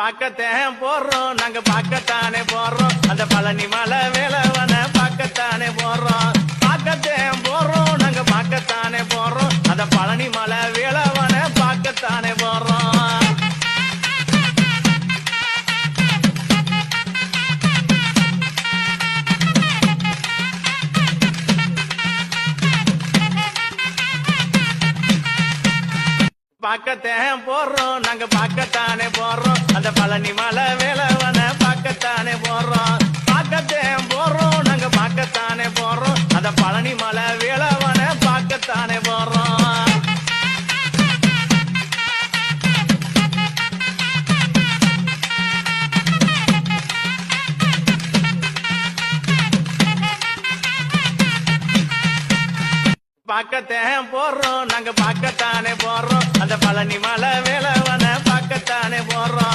பார்க்கத்தேன் போறோம். நாங்க பார்க்கத்தானே போறோம். அந்த பழனி மலை வேலவன பார்க்கத்தானே போறோம். பார்க்கத்தேன் போறோம். நாங்க பார்க்கத்தானே போறோம். அந்த பழனி மலை வேலவன பார்க்கத்தானே போறோம். பார்க்கத்தேன் போறோம். நாங்க பார்க்கத்தானே போறோம். அந்த பழனி மலை வேலவன பார்க்கத்தானே போறோம். பார்க்கத்தேன் போறோம். நாங்க பார்க்கத்தானே போறோம். அந்த பழனி மலை வேலவன பார்க்கத்தானே போறோம். பார்க்கத்தேன் போறோம். நாங்க பார்க்கத்தானே போறோம். அந்த பழனி மலை வேலவன